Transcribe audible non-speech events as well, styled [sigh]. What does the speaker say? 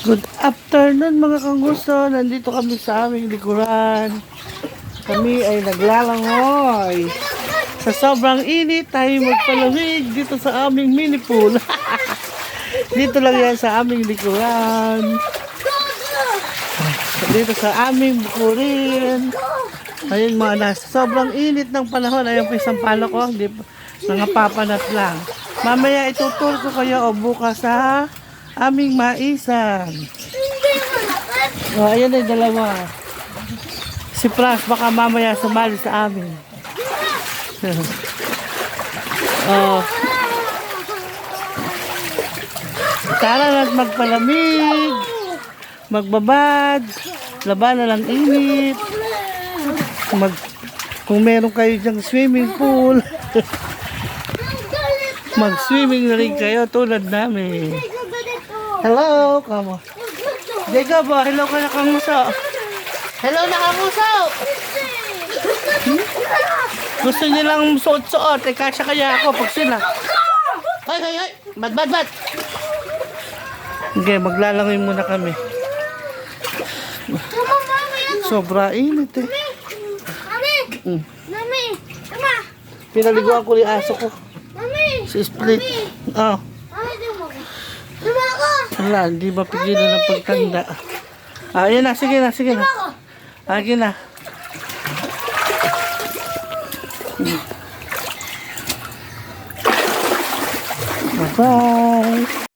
Good afternoon mga kanguso. Nandito kami sa aming likuran. Kami ay naglalangoy. Sa sobrang init, tayo magpalamig dito sa aming mini pool. [laughs] dito lang yan sa aming likuran. Dito sa aming bukurin. Ayun mga nasa sobrang init ng panahon. Ayun po isang palo ko. Hindi, mga papanat lang. Mamaya ituturo ko kayo o bukas sa aming maisan. O, ayan na yung dalawa. Si Franz baka mamaya sumali sa amin. [laughs] oh. Tara na't magpalamig. Magbabad. Laban na lang init. Mag, kung meron kayo diyang swimming pool, [laughs] mag-swimming na rin kayo tulad namin. Hello, kamo. Jacob, oh, hello ka na kamuso. Hello na kamuso. Hmm? Gusto niyo lang suot-suot, eh kasya kaya ako pag sila. Hoy, hoy, hoy. Bad, bad, bad. Okay, maglalangoy muna kami. Sobra init eh. Mami! Mm. Mami! Tama! Pinaliguan ko yung aso ko. Mami! Si Split. Oh, Ay, di mo. Tama ako! Wala, hindi mapigilan ng pagtanda. Ah, yun na, sige na, sige na. Ako! Ah, na. Bye-bye.